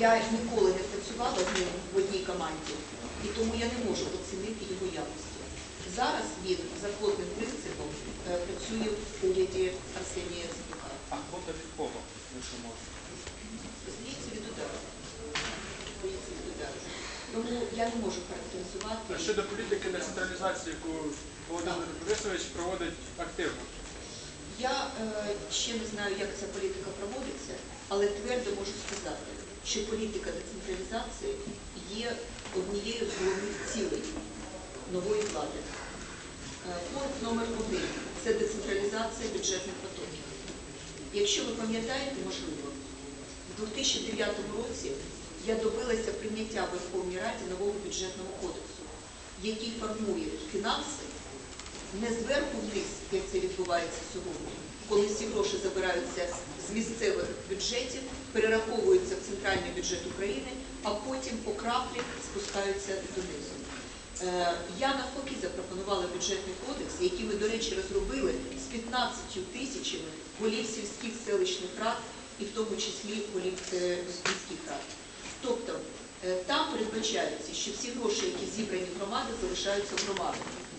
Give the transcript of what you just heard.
Я ніколи не працювала з ним в одній команді, і тому я не можу оцінити його якості. Зараз він за квотним принципом е, працює в уряді Арсенія Яценюка. А квота від кого, якщо можна? Здається, від удару. Здається, від удару. Тому я не можу характеризувати. А щодо політики децентралізації, яку Володимир Борисович проводить активно. Я е, ще не знаю, як ця політика проводиться, але твердо можу сказати, що політика децентралізації є однією з головних цілей нової влади. Е, Пункт номер один це децентралізація бюджетних потоків. Якщо ви пам'ятаєте, можливо, в 2009 році я добилася прийняття в Верховній Раді нового бюджетного кодексу, який формує фінанси не зверху вниз, як це відбувається сьогодні, коли всі гроші забираються з місцевих бюджетів, перераховуються в центральний бюджет України, а потім по краплі спускаються донизу. Е, Я навпаки запропонувала бюджетний кодекс, який ми, до речі, розробили з 15 тисячами голів сільських селищних рад і в тому числі голів е, міських рад. Тобто е, там передбачається, що всі гроші, які зібрані в громади, залишаються в громадах.